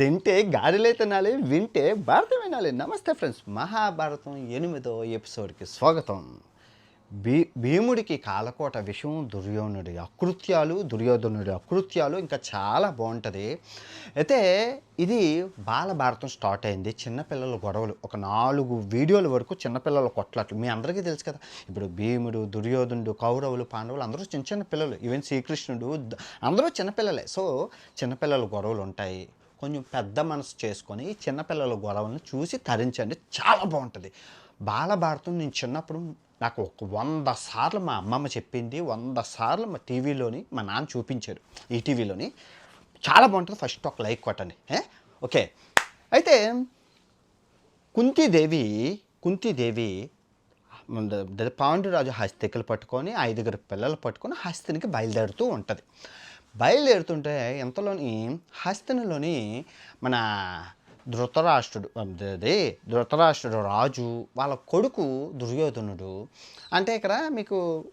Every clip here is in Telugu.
తింటే గాడిలే తినాలి వింటే భారతం వినాలి. నమస్తే ఫ్రెండ్స్ మహాభారతం ఎనిమిదో ఎపిసోడ్కి స్వాగతం. భీ భీముడికి కాలకోట విషయం దుర్యోధనుడి అకృత్యాలు దుర్యోధనుడి అకృత్యాలు ఇంకా చాలా బాగుంటుంది. అయితే ఇది బాలభారతం స్టార్ట్ అయింది చిన్నపిల్లల గొడవలు. ఒక నాలుగు వీడియోల వరకు చిన్నపిల్లల కొట్లాట్లు. మీ అందరికీ తెలుసు కదా ఇప్పుడు భీముడు దుర్యోధనుడు కౌరవులు పాండవులు అందరూ చిన్న చిన్న పిల్లలు. ఈవెన్ శ్రీకృష్ణుడు అందరూ చిన్నపిల్లలే సో చిన్నపిల్లల గొడవలు ఉంటాయి. కొంచెం పెద్ద మనసు చేసుకొని చిన్నపిల్లల గొడవలను చూసి తరించండి. చాలా బాగుంటుంది. బాలభారతం నేను చిన్నప్పుడు నాకు ఒక వంద సార్లు మా అమ్మమ్మ చెప్పింది. వంద సార్లు మా టీవీలోని మా నాన్న చూపించారు. ఈటీవీలోని చాలా బాగుంటుంది. ఫస్ట్ ఒక లైక్ కొట్టండి. ఓకే. అయితే కుంతీదేవి కుంతీదేవి పాండురాజు హస్తికలు పట్టుకొని ఐదుగురు పిల్లలు పట్టుకొని హస్తినికి బయలుదేరుతూ ఉంటుంది. బయలుదేరుతుంటే ఎంతలోని హస్తినిలోని మన ధృతరాష్ట్రుడు అదే ధృతరాష్ట్రుడు రాజు వాళ్ళ కొడుకు దుర్యోధనుడు. అంటే ఇక్కడ మీకు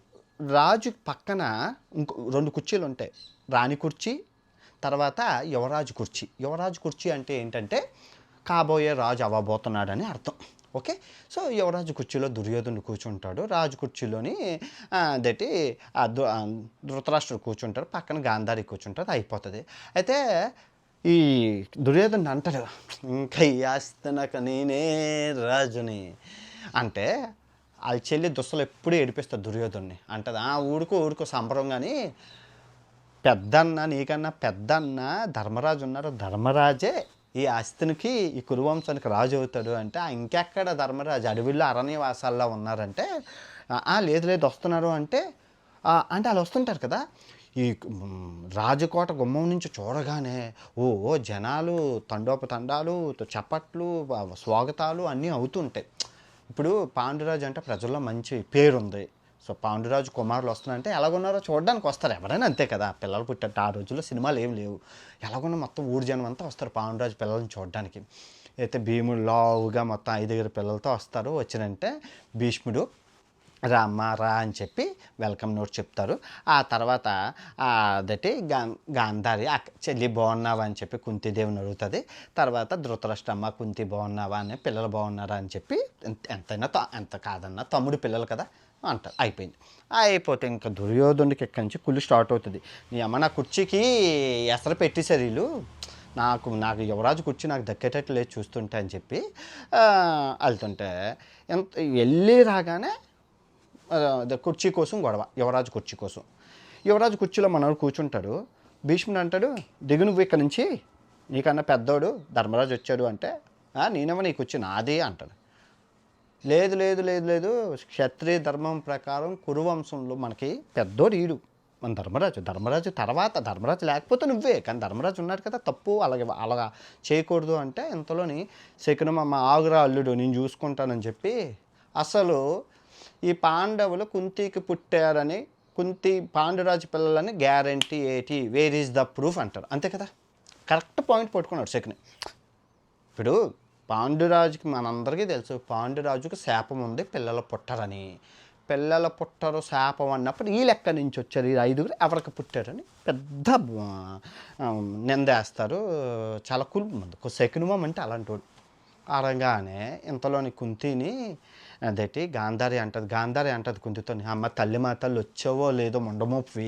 రాజు పక్కన ఇంకో రెండు కుర్చీలు ఉంటాయి. రాణి కుర్చీ తర్వాత యువరాజు కుర్చీ. యువరాజు కుర్చీ అంటే ఏంటంటే కాబోయే రాజు అవ్వబోతున్నాడని అర్థం. ఓకే? సో యువరాజు కుర్చీలో దుర్యోధనుడు కూర్చుంటాడు. రాజు కుర్చీలోని దట్టి ధృతరాష్ట్రుడు కూర్చుంటాడు. పక్కన గాంధారి కూర్చుంటారు అయిపోతుంది. అయితే ఈ దుర్యోధనుడు అంటాడు ఇంకా నేనే రాజుని. అంటే వాళ్ళ చెల్లి దుస్తులు ఎప్పుడూ ఏడిపిస్తారు దుర్యోధుని అంటది ఆ ఊరుకో ఊరుకో సంబరం కానీ పెద్దన్న నీకన్నా పెద్దన్న ధర్మరాజు ఉన్నారు ధర్మరాజే ఈ అస్థినికి ఈ కురువంశానికి రాజు అవుతాడు అంటే "ఆ, ఇంకెక్కడ ధర్మరాజు అడవిలో అరణ్యవాసాల్లో ఉన్నారంటే "ఆ, లేదు లేదు వస్తున్నారు అంటే అంటే వాళ్ళు వస్తుంటారు కదా. ఈ రాజకోట గుమ్మం నుంచి చూడగానే ఓ ఓ జనాలు తండోపతండాలు చప్పట్లు స్వాగతాలు అన్నీ అవుతుంటాయి. ఇప్పుడు పాండురాజు అంటే ప్రజల్లో మంచి పేరుంది. సో పాండురాజు కుమారులు వస్తున్నారంటే ఎలాగున్నారో చూడడానికి వస్తారు. ఎవరైనా అంతే కదా పిల్లలు పుట్టారు. ఆ రోజుల్లో సినిమాలు ఏం లేవు. ఎలాగున్నా మొత్తం ఊరు జనం అంతా వస్తారు పాండురాజు పిల్లల్ని చూడడానికి. అయితే భీముడు లావుగా మొత్తం ఐదుగురు పిల్లలతో వస్తారు. వచ్చినంటే భీష్ముడు రా రా అని చెప్పి వెల్కమ్ నోట్ చెప్తారు. ఆ తర్వాత అదటి గా గాంధారి అక్క చెల్లి బాగున్నావా? అని చెప్పి కుంతిదేవిని అడుగుతుంది. తర్వాత ధృతరాష్ట్రమ్మ కుంతి బాగున్నావా? అని పిల్లలు బాగున్నారా? అని చెప్పి ఎంత- ఎంతైనా ఎంత కాదన్నా తమ్ముడు పిల్లలు కదా అంటారు. అయిపోయింది. అయిపోతే ఇంకా దుర్యోధనుడికి ఇక్కడి నుంచి కుళ్ళు స్టార్ట్ అవుతుంది. నీ అమ్మ నా కుర్చీకి ఎసరు పెట్టేశారు వీళ్ళు. నాకు నాకు యువరాజు కుర్చీ నాకు దక్కేటట్టు లేదు చూస్తుంటే అని చెప్పి వెళ్తుంటే ఎంత వెళ్ళి రాగానే కుర్చీ కోసం గొడవ యువరాజు కుర్చీ కోసం. యువరాజు కుర్చీలో మనవాడు కూర్చుంటాడు. భీష్ముడు అంటాడు దిగు నువ్వు ఇక్కడ నుంచి నీకన్నా పెద్దోడు ధర్మరాజు వచ్చాడు అంటే నేనేమో నీ కుర్చీ నాది అంటాడు. లేదు లేదు లేదు లేదు. క్షత్రియ ధర్మం ప్రకారం కురువంశంలో మనకి పెద్దోడు ఈడు మన ధర్మరాజు ధర్మరాజు తర్వాత ధర్మరాజు లేకపోతే నువ్వే. కానీ ధర్మరాజు ఉన్నాడు కదా తప్పు. అలాగే అలాగా చేయకూడదు అంటే ఇంతలోని శకునం మా ఆగురా అల్లుడు నేను చూసుకుంటానని చెప్పి అసలు ఈ పాండవులు కుంతికి పుట్టారని కుంతి పాండురాజు పిల్లలని గ్యారంటీ ఏటి వేర్ ఈజ్ ద ప్రూఫ్ అంటారు. అంతే కదా? కరెక్ట్ పాయింట్ పట్టుకున్నాడు శకుని. ఇప్పుడు పాండురాజుకి మనందరికీ తెలుసు. పాండురాజుకి శాపం ఉంది పిల్లలు పుట్టరని. పిల్లల పుట్టరు శాపం అన్నప్పుడు ఈ లెక్క నుంచి వచ్చారు. ఈ ఐదుగురు ఎవరికి పుట్టారని పెద్ద నిందేస్తారు చాలా కుల్ శకునుమం అంటే అలాంటి వాడు అరగానే ఇంతలోని కుంతిని అదేటి గాంధారి అంటది గాంధారి అంటది కుంతితో అమ్మ తల్లి మా తల్లి వచ్చావో లేదో మొండమొప్పి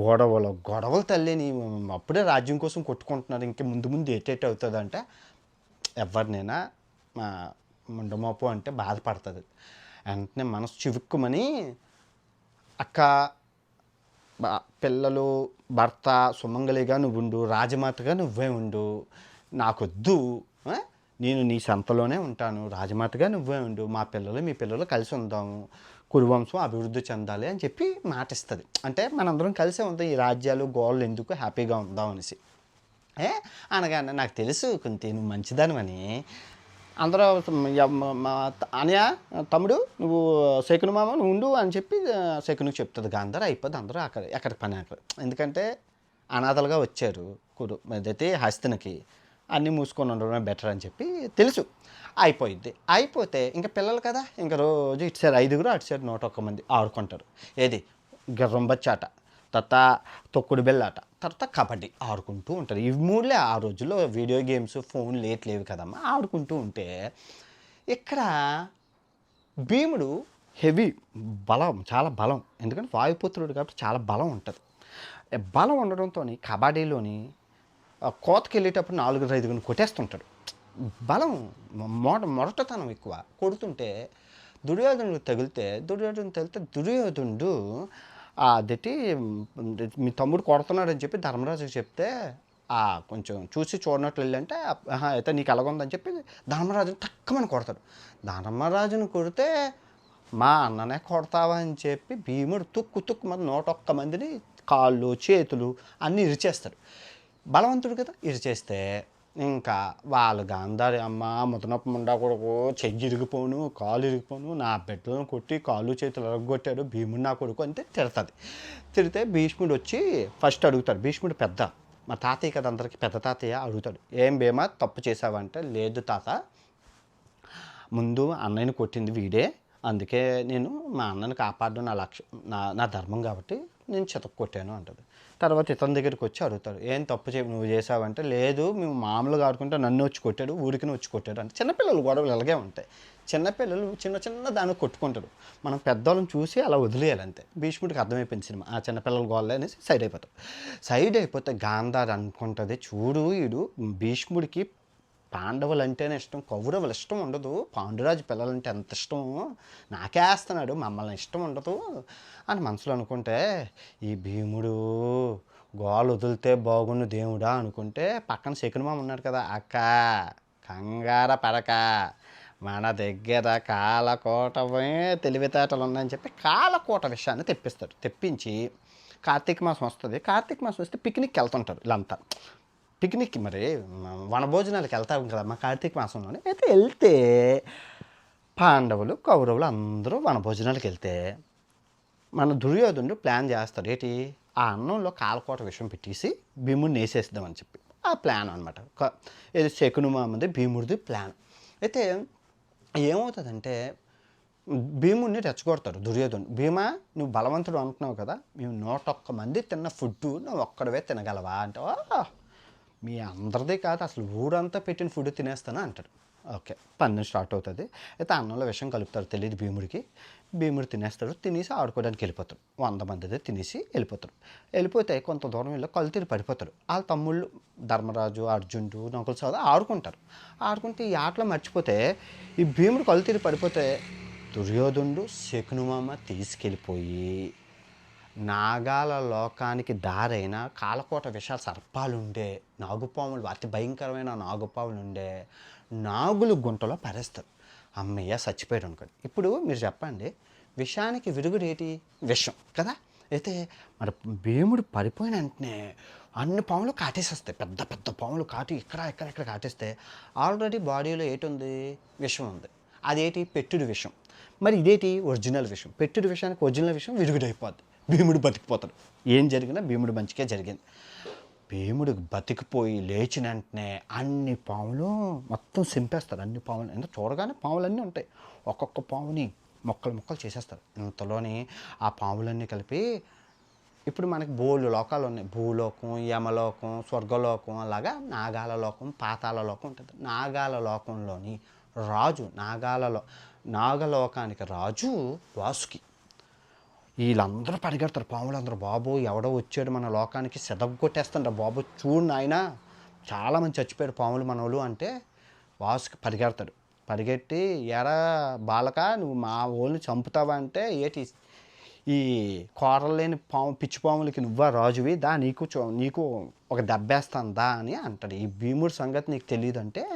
గొడవలు గొడవలు తల్లి నీ అప్పుడే రాజ్యం కోసం కొట్టుకుంటున్నారు. ఇంక ముందు ముందు ఏటేటి అవుతుందంటే ఎవరినైనా మా ముండమోపు అంటే బాధపడుతుంది. వెంటనే మనసు చివుక్కుమని అక్క పిల్లలు భర్త సుమంగలిగా నువ్వు ఉండు రాజమాతగా నువ్వే ఉండు నాకొద్దు నేను నీ సంతలోనే ఉంటాను రాజమాతగా నువ్వే ఉండు మా పిల్లలు మీ పిల్లలు కలిసి ఉందాము కురువంశం అభివృద్ధి చెందాలి అని చెప్పి మాట ఇస్తుంది అంటే మనందరం కలిసే ఉందాం ఈ రాజ్యాలు గోళ్ళు ఎందుకు హ్యాపీగా ఉందాం అనేసి అనగానే నాకు తెలుసు కొంత నువ్వు మంచిదానివని అందరూ య- తమ్ముడు నువ్వు శకును మామ నువ్వు ఉండు అని చెప్పి శకునికి చెప్తుంది గాంధార్ అయిపోద్ది అందరూ అక్కడ ఎక్కడ పని అక్కడ. ఎందుకంటే అనాథలుగా వచ్చారు కురు అదైతే హస్తినకి. అన్నీ మూసుకొని ఉండడమే బెటర్ అని చెప్పి తెలుసు. అయిపోయింది అయిపోతే ఇంకా పిల్లలు కదా ఇంకా రోజు ఇటు సైడ్ ఐదుగురు అటు సైడ్ నూట ఒక్క మంది ఆడుకుంటారు. ఏది? గుర్రం బచ్చాట తర్వాత తొక్కుడు బెల్లాట. తర్వాత కబడ్డీ ఆడుకుంటూ ఉంటారు. ఈ మూడులే ఆ రోజుల్లో వీడియో గేమ్స్ ఫోన్ లేట్ లేవు కదమ్మా. ఆడుకుంటూ ఉంటే ఇక్కడ భీముడు హెవీ బలం చాలా బలం. ఎందుకంటే వాయుపుత్రుడు కాబట్టి చాలా బలం ఉంటుంది. బలం ఉండడంతో కబడ్డీలోని కోతకి వెళ్ళేటప్పుడు నాలుగు ఐదుగురిని కొట్టేస్తుంటాడు. బలం మొట మొరటతనం ఎక్కువ. కొడుతుంటే దుర్యోధనుడు తగిలితే దుర్యోధను తగిలితే దుర్యోధనుడు అదేటి మీ తమ్ముడు కొడుతున్నాడని చెప్పి ధర్మరాజుకి చెప్తే కొంచెం చూసి చూడనట్లు వెళ్ళంటే అయితే నీకు ఎలాగుందని చెప్పి ధర్మరాజుని తక్కువని కొడతాడు. ధర్మరాజుని కొడితే మా అన్ననే కొడతావా అని చెప్పి భీముడు తుక్కు తుక్కు మన నూట ఒక్క మందిని కాళ్ళు చేతులు అన్నీ ఇరిచేస్తాడు. బలవంతుడు కదా ఇరిచేస్తే ఇంకా వాళ్ళు గాంధారి అమ్మ ముతనప్ప ముండా కొడుకు చెయ్యి ఇరిగిపోను కాలు ఇరిగిపోను నా బిడ్డలను కొట్టి కాళ్ళు చేతులు అరగొట్టాడు భీముడు నా కొడుకు అంటే తిడుతుంది. తిడితే భీష్ముడు వచ్చి ఫస్ట్ అడుగుతాడు. భీష్ముడు పెద్ద మా తాతయ్య కదా అందరికీ పెద్ద తాతయ్య అడుగుతాడు. ఏం భీమా తప్పు చేసావంటే లేదు తాత ముందు అన్నయ్యని కొట్టింది వీడే అందుకే నేను మా అన్నని కాపాడడం నా లక్ష్యం నా నా ధర్మం కాబట్టి నేను చెతక్కొట్టాను అంటది. తర్వాత ఇతని దగ్గరికి వచ్చి అడుగుతాడు ఏం తప్పు చేయ నువ్వు చేసావంటే? లేదు మేము మామూలుగా ఆడుకుంటే నన్ను వచ్చి కొట్టాడు ఊరికి వచ్చి కొట్టాడు అంటే చిన్నపిల్లలు గొడవలు ఇలాగే ఉంటాయి. చిన్నపిల్లలు చిన్న చిన్న దాన్ని కొట్టుకుంటారు. మనం పెద్దవాళ్ళని చూసి అలా వదిలేయాలి అంతే. భీష్ముడికి అర్థమైపోయింది సినిమా. ఆ చిన్నపిల్లల గోళ్ళే అనేసి సైడ్ అయిపోతారు సైడ్ అయిపోతే గాంధార్ అనుకుంటుంది చూడు వీడు భీష్ముడికి పాండవులు అంటేనే ఇష్టం కౌరవులు ఇష్టం ఉండదు. పాండురాజు పిల్లలంటే ఎంత ఇష్టం? నాకే వేస్తున్నాడు మమ్మల్ని ఇష్టం ఉండదు అని మనసులో అనుకుంటే ఈ భీముడు గోలు వదిలితే బాగుండు దేవుడా అనుకుంటే పక్కన శకునమామ ఉన్నాడు కదా అక్క కంగార పడక. మన దగ్గర కాలకోటమే తెలివితేటలు ఉన్నాయని చెప్పి కాలకోట విషయాన్ని తెప్పిస్తాడు. తెప్పించి కార్తీక మాసం వస్తుంది. కార్తీక మాసం వస్తే పిక్నిక్కి వెళ్తుంటారు వీళ్ళంతా. పిక్నిక్కి మరి వనభోజనాలకు వెళ్తాం కదా మా కార్తీక మాసంలోనే. అయితే వెళ్తే పాండవులు కౌరవులు అందరూ వనభోజనాలకు వెళ్తే మన దుర్యోధనుడు ప్లాన్ చేస్తాడు. ఏంటి? ఆ అన్నంలో కాలకోట విషయం పెట్టేసి భీముడిని వేసేద్దామని చెప్పి. ఆ ప్లాన్ అనమాట ఇది శకునుమామంది భీముడిది ప్లాన్. అయితే ఏమవుతుందంటే భీముడిని రెచ్చగొడతాడు దుర్యోధను భీమా నువ్వు బలవంతుడు అంటున్నావు కదా మేము నూట ఒక్క మంది తిన్న ఫుడ్ నువ్వు ఒక్కడవే తినగలవా? అంటే మీ అందరిది కాదు అసలు ఊరంతా పెట్టిన ఫుడ్ తినేస్తాను అంటాడు. ఓకే పన్ను స్టార్ట్ అవుతుంది. అయితే అన్నంలో విషయం కలుపుతారు తెలియదు భీముడికి. భీముడు తినేస్తాడు తినేసి ఆడుకోవడానికి వెళ్ళిపోతాడు. వంద మందిదే తినేసి వెళ్ళిపోతాడు. వెళ్ళిపోతే కొంత దూరం వెళ్ళి కలుతీరు పడిపోతాడు వాళ్ళ తమ్ముళ్ళు ధర్మరాజు అర్జునుడు నకుల సోద ఆడుకుంటారు. ఆడుకుంటే ఈ ఆటలో మర్చిపోతే ఈ భీముడు కలుతీరు పడిపోతే దుర్యోధనుడు శకునుమామ తీసుకెళ్ళిపోయి నాగాల లోకానికి దారైన కాలకోట విషాల సర్పాలు ఉండే నాగుపాములు అతి భయంకరమైన నాగుపాములు ఉండే నాగులు గుంటలో పరేస్తారు. అమ్మయ్య చచ్చిపోయాడు అనుకోండి. ఇప్పుడు మీరు చెప్పండి విషానికి విరుగుడేటి? విషం కదా? అయితే మరి భీముడు పడిపోయిన వెంటనే అన్ని పాములు కాటేసేస్తాయి. పెద్ద పెద్ద పాములు కాటి ఇక్కడ ఇక్కడ ఇక్కడ కాటేస్తే ఆల్రెడీ బాడీలో ఏటుంది? విషం ఉంది. అదేటి? పెట్టుడు విషం. మరి ఇదేటి? ఒరిజినల్ విషయం. పెట్టిన విషయానికి ఒరిజినల్ విషయం విరుగుడైపోద్ది. భీముడు బతికిపోతాడు. ఏం జరిగినా భీముడు మంచిగా జరిగింది. భీముడు బతికిపోయి లేచిన వెంటనే అన్ని పాములు మొత్తం సింపేస్తారు. అన్ని పాములు. ఎంత చూడగానే పాములన్నీ ఉంటాయి. ఒక్కొక్క పాముని మొక్కలు మొక్కలు చేసేస్తారు. ఇంతలోని ఆ పాములన్నీ కలిపి ఇప్పుడు మనకి బోళ్ళు లోకాలు ఉన్నాయి. భూలోకం యమలోకం స్వర్గలోకం అలాగా నాగాల లోకం పాతాల లోకం ఉంటుంది. నాగాల లోకంలోని రాజు నాగాలలో నాగలోకానికి రాజు వాసుకి. వీళ్ళందరూ పరిగెడతారు. పాములందరూ బాబు ఎవడో వచ్చాడు మన లోకానికి సెదగొట్టేస్తాడు బాబు చూడు నాయన చాలామంది చచ్చిపోయారు పాములు మనోళ్ళు అంటే వాసుకి పరిగెడతాడు. పరిగెట్టి ఎరా బాలక నువ్వు మా వాళ్ళని చంపుతావా అంటే ఏటి ఈ కూరలు లేని పాము పిచ్చి పాములకి నువ్వా రాజువి? దా నీకు చూ- నీకు ఒక దెబ్బేస్తాను దా అని అంటాడు. ఈ భీముడి సంగతి నీకు తెలియదు అంటే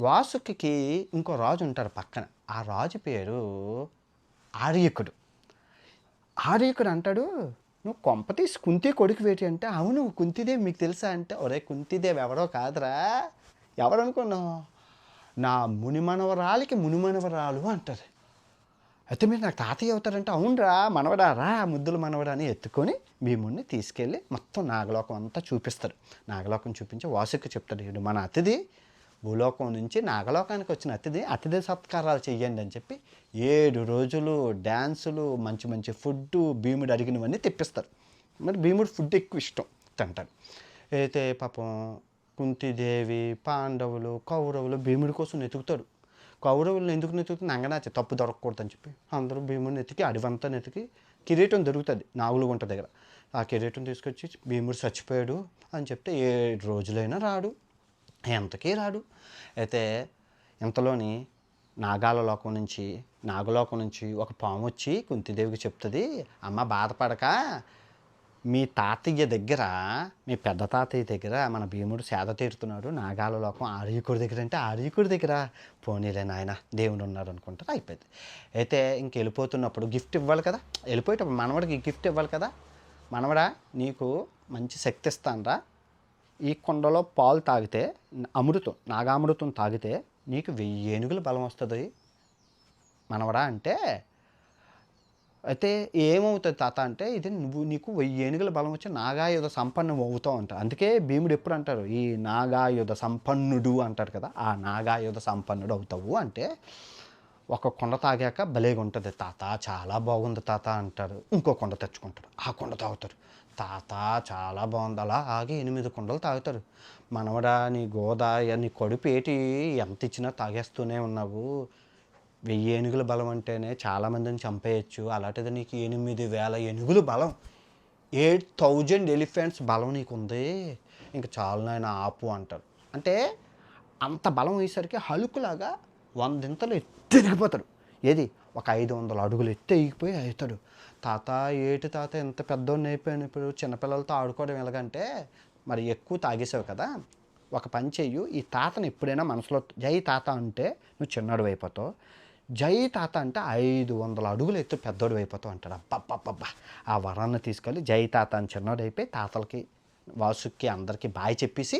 వాసుకి ఇంకో రాజు ఉంటారు పక్కన. ఆ రాజు పేరు ఆర్యకుడు. ఆర్యకుడు అంటాడు నువ్వు కొంప తీసి కుంతి కొడుకు వేటి అంటే అవును కుంతిదేవి మీకు తెలుసా అంటే ఒరే కుంతిదేవి ఎవరో కాదురా. ఎవరనుకున్నావు? నా మునిమనవరాలకి మునిమనవరాలు అంటారు అయితే మీరు నాకు తాతయ్య అవుతారంటే అవునరా మనవడా రా ముద్దుల మనవడా అని ఎత్తుకొని భీముడిని తీసుకెళ్ళి మొత్తం నాగలోకం అంతా చూపిస్తారు. నాగలోకం చూపించి వాసుకి చెప్తాడు మన అతిథి భూలోకం నుంచి నాగలోకానికి వచ్చిన అతిథి అతిథి సత్కారాలు చెయ్యండి అని చెప్పి ఏడు రోజులు డ్యాన్సులు మంచి మంచి ఫుడ్ భీముడు అడిగినవన్నీ తెప్పిస్తారు. మరి భీముడు ఫుడ్ ఎక్కువ ఇష్టం తింటాడు. అయితే పాపం కుంతిదేవి పాండవులు కౌరవులు భీముడి కోసం వెతుకుతాడు కౌరవులను ఎందుకు వెతుకుతుంది నంగనాచి తప్పు దొరకకూడదని చెప్పి. అందరూ భీముడిని ఎతికి అడివంతా ఎతికి కిరీటం దొరుకుతుంది నాగులుగుంట దగ్గర. ఆ కిరీటం తీసుకొచ్చి భీముడు చచ్చిపోయాడు అని చెప్తే ఏ రోజులైనా రాడు. ఎంతకీ రాడు అయితే ఇంతలోని నాగాల లోకం నుంచి నాగలోకం నుంచి ఒక పాము వచ్చి కుంతిదేవికి చెప్తుంది అమ్మ బాధపడక మీ తాతయ్య దగ్గర మీ పెద్ద తాతయ్య దగ్గర మన భీముడు సేద తీరుతున్నాడు నాగాల లోకం ఆర్యకుడి దగ్గర అంటే ఆర్యకుడి దగ్గర. పోనీలే నాయన దేవుడు ఉన్నాడు అనుకుంటారు అయిపోయింది. అయితే ఇంక వెళ్ళిపోతున్నప్పుడు గిఫ్ట్ ఇవ్వాలి కదా వెళ్ళిపోయేటప్పుడు మనవడికి గిఫ్ట్ ఇవ్వాలి కదా. మనవడా నీకు మంచి శక్తి ఇస్తానరా. ఈ కొండలో పాలు తాగితే అమృతం నాగామృతం తాగితే నీకు వెయ్యి ఏనుగుల బలం వస్తుంది. మనవడా అంటే అయితే ఏమవుతుంది తాత అంటే ఇది నువ్వు నీకు వెయ్యి ఏనుగుల బలం వచ్చి నాగాయుధ సంపన్నం అవుతావు అంట. అందుకే భీముడు ఎప్పుడు అంటారు ఈ నాగాయుధ సంపన్నుడు అంటారు కదా ఆ నాగాయుధ సంపన్నుడు అవుతావు అంటే ఒక కొండ తాగాక భలేగా ఉంటుంది తాత చాలా బాగుంది తాత అంటారు. ఇంకో కొండ తెచ్చుకుంటారు ఆ కొండ తాగుతారు. తాత చాలా బాగుంది. అలా ఆగి ఎనిమిది కుండలు తాగుతారు. మనవడా నీ గోదా నీ కడుపు ఏటి ఎంత ఇచ్చినా తాగేస్తూనే ఉన్నావు. వెయ్యి ఏనుగుల బలం అంటేనే చాలామందిని చంపేయచ్చు. అలాంటిది నీకు ఎనిమిది వేల ఏనుగులు బలం. ఎయిట్ థౌజండ్ ఎలిఫెంట్స్ బలం నీకుంది. ఇంకా చాలు నాయన ఆపు అంటారు. అంటే అంత బలం అయ్యేసరికి హలుకులాగా వందింతలు ఎత్తిరిగిపోతాడు ఏది? ఒక ఐదు వందల అడుగులు ఎత్తి ఎగిపోయి అవుతాడు తాత ఏటి తాత ఎంత పెద్దోడిని అయిపోయాను ఇప్పుడు చిన్నపిల్లలతో ఆడుకోవడం ఎలాగంటే మరి ఎక్కువ తాగేసావు కదా ఒక పని చెయ్యు ఈ తాతను ఎప్పుడైనా మనసులో జై తాత అంటే నువ్వు చిన్నడు అయిపోతావు జై తాత అంటే ఐదు వందల అడుగులు ఎత్తు పెద్దోడు అయిపోతావు అంటాడు. అబ్బబ్బబ్బబ్బా ఆ వరాన్ని తీసుకెళ్ళి జై తాత అని చిన్నోడు అయిపోయి తాతలకి వాసుకి అందరికీ బాయ్ చెప్పేసి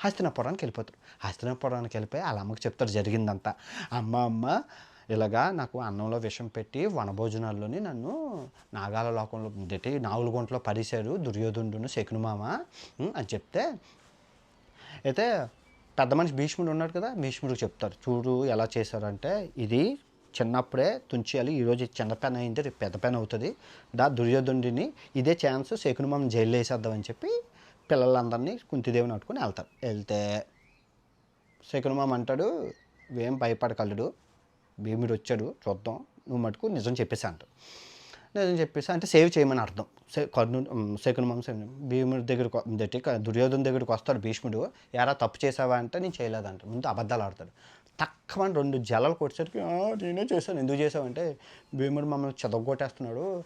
హస్తినాపురానికి వెళ్ళిపోతాడు. హస్తినాపురానికి వెళ్ళిపోయి వాళ్ళ అమ్మకి చెప్తాడు జరిగిందంతా. అమ్మ అమ్మ ఇలాగా నాకు అన్నంలో విషం పెట్టి వనభోజనాల్లోని నన్ను నాగాల లోకంలో దిట్టి నాగుల గుంటలో పడేశారు దుర్యోధనుడును శకునుమామ అని చెప్తే అయితే పెద్ద మనిషి భీష్ముడు ఉన్నాడు కదా భీష్ముడికి చెప్తారు చూడు ఎలా చేశారంటే ఇది చిన్నప్పుడే తుంచేయాలి ఈరోజు చిన్న పెన్ అయింది రేపు పెద్ద పెన్ అవుతుంది దా దుర్యోధనుడిని ఇదే ఛాన్స్ శకునుమామ జైలు వేసేద్దామని చెప్పి పిల్లలందరినీ కుంతిదేవిని అట్టుకుని వెళ్తారు. వెళ్తే శకునుమామ అంటాడు ఏం భయపడగలడు భీముడు వచ్చాడు చూద్దాం. నువ్వు మటుకు నిజం చెప్పేసి అంట. నిజం చెప్పేసి అంటే సేవ్ చేయమని అర్థం. కర్ణు శకుని. సేవ్ భీముడి దగ్గరకు దుర్యోధన దగ్గరికి వస్తాడు భీష్ముడు. ఎరా తప్పు చేసావా అంటే నేను చేయలేదంట. ముందు అబద్ధాలు ఆడతాడు. తక్కువ రెండు జలాలు కొట్టేసరికి నేనే చేశాను. ఎందుకు చేసావంటే భీముడు మమ్మల్ని చెదగొట్టేస్తున్నాడు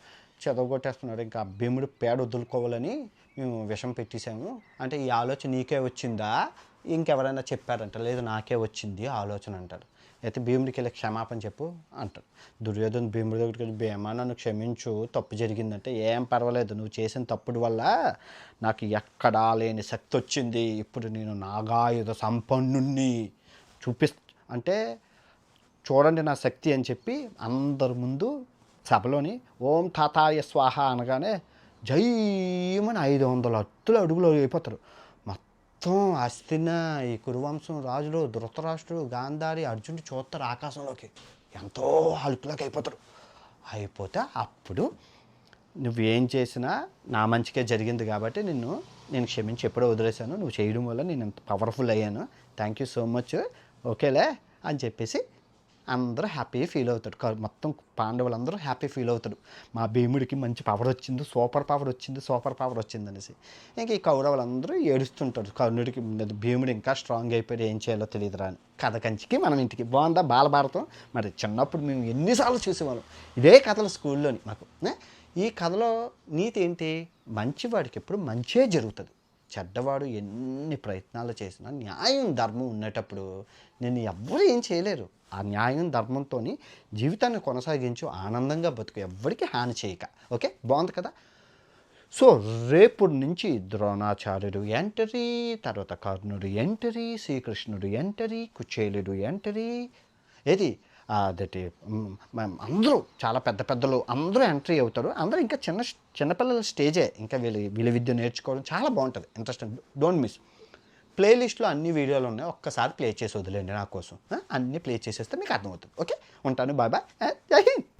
చెదగొట్టేస్తున్నాడు ఇంకా భీముడు పేడ వదులుకోవాలని మేము విషం పెట్టేశాము. అంటే ఈ ఆలోచన నీకే వచ్చిందా? ఇంకెవరైనా చెప్పారంట లేదు నాకే వచ్చింది ఆలోచన అంటాడు అయితే భీముడికి వెళ్ళి క్షమాపణ చెప్పు అంటాడు దుర్యోధన భీముడి దగ్గరికి వెళ్ళి భీమా నన్ను క్షమించు తప్పు జరిగిందంటే ఏం పర్వాలేదు నువ్వు చేసిన తప్పుడు వల్ల నాకు ఎక్కడా లేని శక్తి వచ్చింది. ఇప్పుడు నేను నాగాయుధ సంపన్నుణ్ణి చూపిస్ అంటే చూడండి నా శక్తి అని చెప్పి అందరి ముందు సభలోని ఓం తాతాయ స్వాహ అనగానే జైమని ఐదు వందల అత్తుల అడుగులు అయిపోతారు మొత్తం అస్థిన ఈ కురువంశం రాజులు ధృతరాష్ట్రుడు గాంధారి అర్జునుడు చూస్తారు ఆకాశంలోకి. ఎంతో హలుపులోకి అయిపోతారు. అయిపోతే అప్పుడు నువ్వేం చేసినా నా మంచికే జరిగింది కాబట్టి నిన్ను నేను క్షమించి ఎప్పుడో వదిలేశాను. నువ్వు చేయడం వల్ల నేను ఎంత పవర్ఫుల్ అయ్యాను. థ్యాంక్ యూ సో మచ్ ఓకేలే అని చెప్పేసి అందరూ హ్యాపీ ఫీల్ అవుతాడు మొత్తం పాండవులందరూ హ్యాపీ ఫీల్ అవుతాడు మా భీముడికి మంచి పవర్ వచ్చింది సూపర్ పవర్ వచ్చింది సూపర్ పవర్ వచ్చింది అనేసి. ఇంక ఈ కౌరవులందరూ ఏడుస్తుంటారు. కర్ణుడికి భీముడు ఇంకా స్ట్రాంగ్ అయిపోయాడు ఏం చేయాలో తెలియదురా అని. కథ కంచికి మనం ఇంటికి. బాగుందా బాలభారతం? మరి చిన్నప్పుడు మేము ఎన్నిసార్లు చూసేవాళ్ళం. ఇదే కథలు స్కూల్లోని మాకు ఈ కథలో నీతి ఏంటి? మంచివాడికి ఎప్పుడు మంచే జరుగుతుంది. చెడ్డవాడు ఎన్ని ప్రయత్నాలు చేసినా న్యాయం ధర్మం ఉండేటప్పుడు నేను ఎవ్వరు ఏం చేయలేరు. ఆ న్యాయం ధర్మంతో జీవితాన్ని కొనసాగించు ఆనందంగా బతుకు ఎవ్వరికి హాని చేయక. ఓకే? బాగుంది కదా? సో రేపు నుంచి ద్రోణాచార్యుడు ఎంటరీ తర్వాత కర్ణుడు ఎంటరీ శ్రీకృష్ణుడు ఎంటరీ కుచేలుడు ఎంటరీ. ఏది? అదటి అందరూ చాలా పెద్ద పెద్దలు అందరూ ఎంట్రీ అవుతారు. అందరూ ఇంకా చిన్న చిన్నపిల్లల స్టేజే. ఇంకా వీళ్ళు వీళ్ళ విద్య నేర్చుకోవడం చాలా బాగుంటుంది. ఇంట్రెస్టింగ్ డోంట్ మిస్ ప్లేలిస్ట్లో అన్ని వీడియోలు ఉన్నాయి. ఒక్కసారి ప్లే చేసి వదిలేండి నా కోసం. అన్నీ ప్లే చేసేస్తే మీకు అర్థమవుతుంది. ఓకే? ఉంటాను. Bye bye. జై హింద్.